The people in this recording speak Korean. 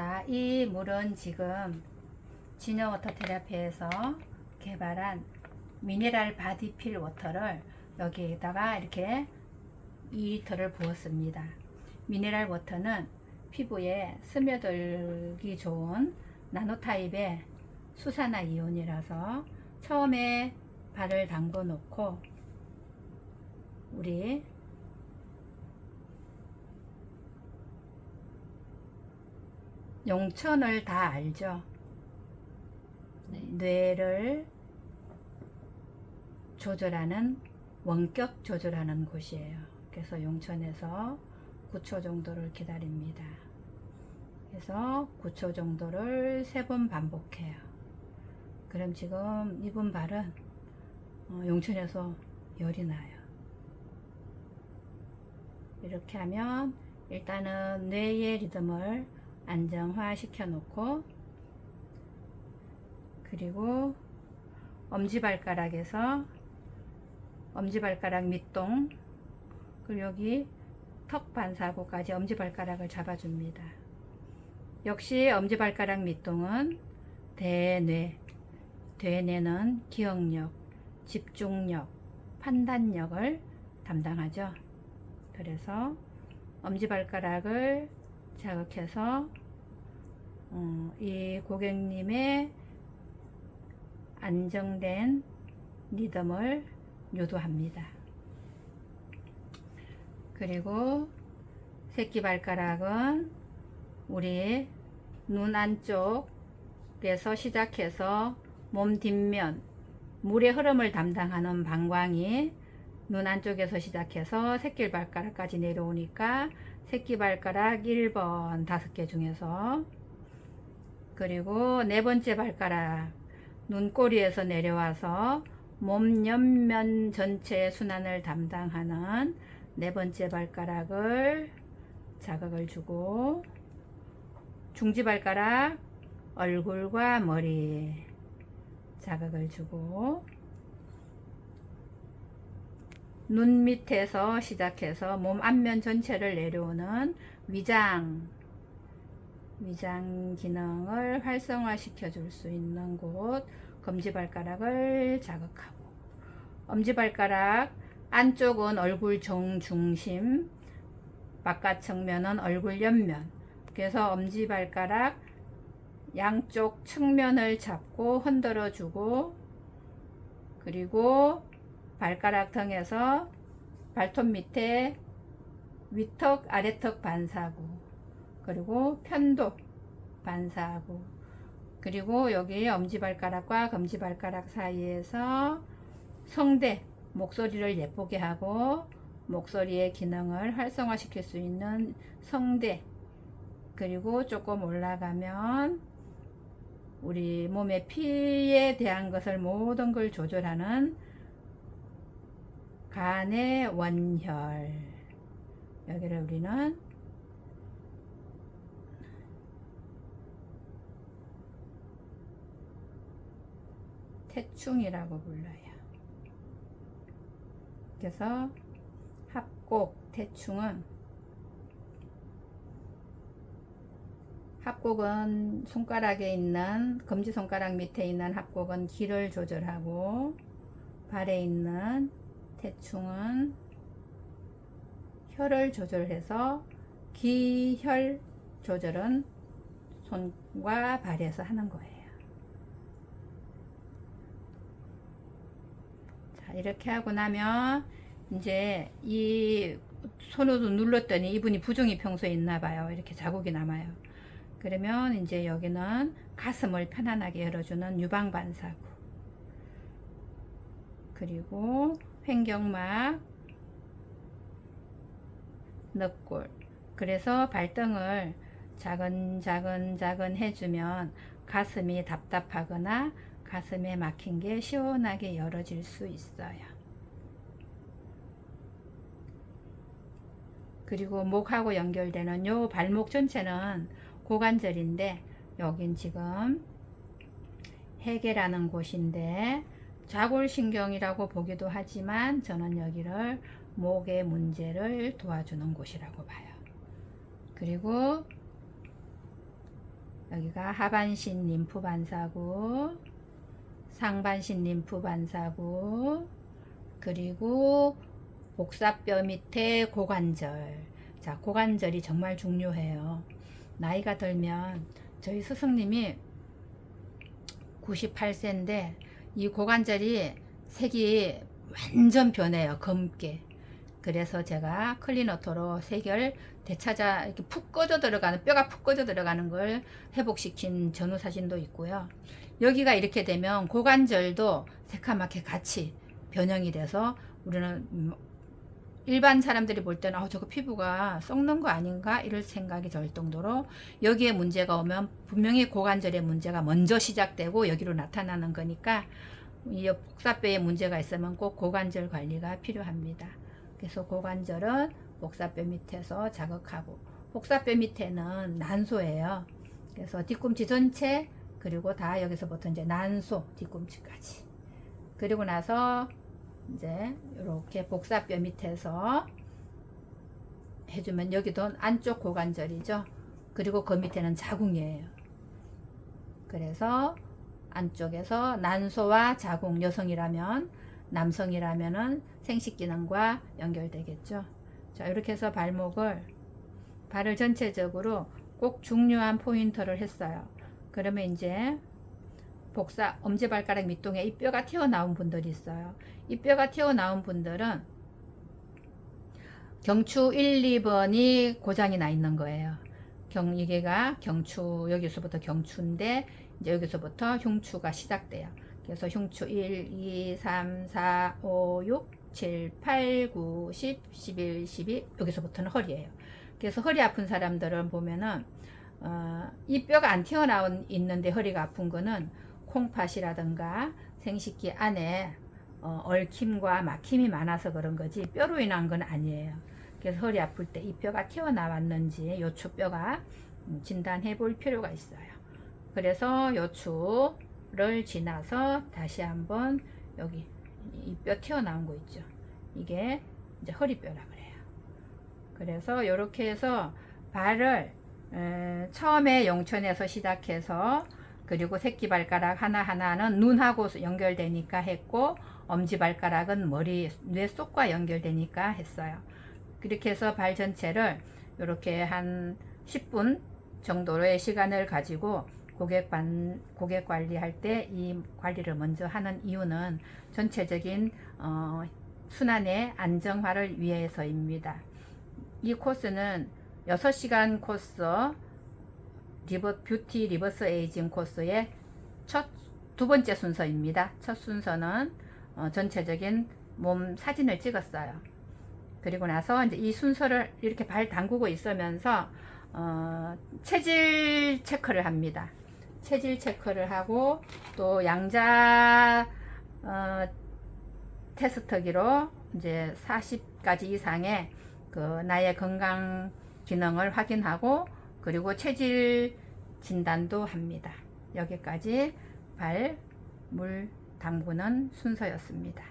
자, 이 물은 지금 진여 워터 테라피에서 개발한 미네랄 바디필 워터를 여기에다가 이렇게 2리터를 부었습니다. 미네랄 워터는 피부에 스며들기 좋은 나노 타입의 수산화 이온이라서 처음에 발을 담궈 놓고 우리 용천을 다 알죠? 네. 뇌를 조절하는 원격 조절하는 곳이에요. 그래서 용천에서 9초 정도를 기다립니다. 그래서 9초 정도를 세번 반복해요. 그럼 지금 이분 발은 어, 용천에서 열이 나요. 이렇게 하면 일단은 뇌의 리듬을 안정화 시켜 놓고 그리고 엄지발가락에서 엄지발가락 밑동 그리고 여기 턱 반사구까지 엄지발가락을 잡아줍니다. 역시 엄지발가락 밑동은 대뇌 대뇌는 기억력, 집중력, 판단력을 담당하죠. 그래서 엄지발가락을 자극해서 어, 이 고객님의 안정된 리듬을 유도합니다. 그리고 새끼발가락은 우리 눈 안쪽에서 시작해서 몸 뒷면 물의 흐름을 담당하는 방광이 눈 안쪽에서 시작해서 새끼발가락까지 내려오니까 새끼발가락 1번 다섯 개 중에서. 그리고 네 번째 발가락 눈꼬리에서 내려와서 몸 옆면 전체 순환을 담당하는 네 번째 발가락을 자극을 주고 중지 발가락 얼굴과 머리 자극을 주고 눈 밑에서 시작해서 몸 앞면 전체를 내려오는 위장 위장 기능을 활성화시켜 줄 수 있는 곳 검지발가락을 자극하고. 엄지발가락 안쪽은 얼굴 정중심 바깥 측면은 얼굴 옆면. 그래서 엄지발가락 양쪽 측면을 잡고 흔들어 주고 그리고 발가락 등에서 발톱 밑에 위턱 아래턱 반사구 그리고 편도 반사구 그리고 여기 엄지발가락과 검지발가락 사이에서 성대 목소리를 예쁘게 하고 목소리의 기능을 활성화시킬 수 있는 성대 그리고 조금 올라가면 우리 몸의 피에 대한 것을 모든 걸 조절하는 간의 원혈 여기를 우리는 태충이라고 불러요. 그래서 합곡 태충은 합곡은 손가락에 있는 검지 손가락 밑에 있는 합곡은 길을 조절하고 발에 있는 대충은 혈을 조절해서 기혈 조절은 손과 발에서 하는 거예요. 자, 이렇게 하고 나면 이제 이 손으로 눌렀더니 이분이 부종이 평소에 있나 봐요. 이렇게 자국이 남아요. 그러면 이제 여기는 가슴을 편안하게 열어주는 유방반사구. 그리고 횡격막, 늑골. 그래서 발등을 작은 작은 작은 해주면 가슴이 답답하거나 가슴에 막힌 게 시원하게 열어질 수 있어요. 그리고 목하고 연결되는 요 발목 전체는 고관절인데 여긴 지금 해계라는 곳인데 좌골신경이라고 보기도 하지만 저는 여기를 목의 문제를 도와주는 곳이라고 봐요. 그리고 여기가 하반신 림프 반사구, 상반신 림프 반사구, 그리고 복사뼈 밑에 고관절. 자, 고관절이 정말 중요해요. 나이가 들면 저희 스승님이 98세인데 이 고관절이 색이 완전 변해요. 검게. 그래서 제가 클리너토로 색을 되찾아 이렇게 푹 꺼져 들어가는 뼈가 푹 꺼져 들어가는 걸 회복시킨 전후 사진도 있고요. 여기가 이렇게 되면 고관절도 새카맣게 같이 변형이 돼서 우리는 음, 일반 사람들이 볼 때는 어, 저거 피부가 썩는 거 아닌가 이럴 생각이 들 정도로 여기에 문제가 오면 분명히 고관절의 문제가 먼저 시작되고 여기로 나타나는 거니까 이 복사뼈에 문제가 있으면 꼭 고관절 관리가 필요합니다. 그래서 고관절은 복사뼈 밑에서 자극하고 복사뼈 밑에는 난소예요. 그래서 뒤꿈치 전체 그리고 다 여기서부터 이제 난소 뒤꿈치까지 그리고 나서 이제 이렇게 복사뼈 밑에서 해주면 여기도 안쪽 고관절이죠. 그리고 그 밑에는 자궁이에요. 그래서 안쪽에서 난소와 자궁 여성이라면 남성이라면은 생식 기능과 연결되겠죠. 자, 이렇게 해서 발목을 발을 전체적으로 꼭 중요한 포인터를 했어요. 그러면 이제 복사 엄지발가락 밑동에 이 뼈가 튀어나온 분들이 있어요. 이 뼈가 튀어나온 분들은 경추 1, 2번이 고장이 나 있는 거예요. 경 이게가 경추 여기서부터 경추인데 이제 여기서부터 흉추가 시작돼요. 그래서 흉추 1, 2, 3, 4, 5, 6, 7, 8, 9, 10, 11, 12 여기서부터는 허리예요. 그래서 허리 아픈 사람들은 보면은 어, 이 뼈가 안 튀어나온 있는데 허리가 아픈 거는 콩팥이라든가 생식기 안에 어, 얽힘과 막힘이 많아서 그런 거지 뼈로 인한 건 아니에요. 그래서 허리 아플 때 이 뼈가 튀어나왔는지 요추뼈가 음, 진단해 볼 필요가 있어요. 그래서 요추를 지나서 다시 한번 여기 이 뼈 튀어나온 거 있죠. 이게 이제 허리뼈라 그래요. 그래서 이렇게 해서 발을 에, 처음에 용천에서 시작해서 그리고 새끼발가락 하나하나는 눈하고 연결되니까 했고 엄지발가락은 머리 뇌 속과 연결되니까 했어요. 그렇게 해서 발 전체를 이렇게 한 10분 정도의 시간을 가지고 고객, 관, 고객 관리할 때 이 관리를 먼저 하는 이유는 전체적인 어, 순환의 안정화를 위해서입니다. 이 코스는 6시간 코스 리버, 뷰티 리버스 에이징 코스의 첫 두 번째 순서입니다. 첫 순서는 어, 전체적인 몸 사진을 찍었어요. 그리고 나서 이제 이 순서를 이렇게 발 담그고 있으면서 어, 체질 체크를 합니다. 체질 체크를 하고 또 양자 어, 테스트기로 이제 40가지 이상의 그 나의 건강 기능을 확인하고 그리고 체질 진단도 합니다. 여기까지 발 물 담그는 순서였습니다.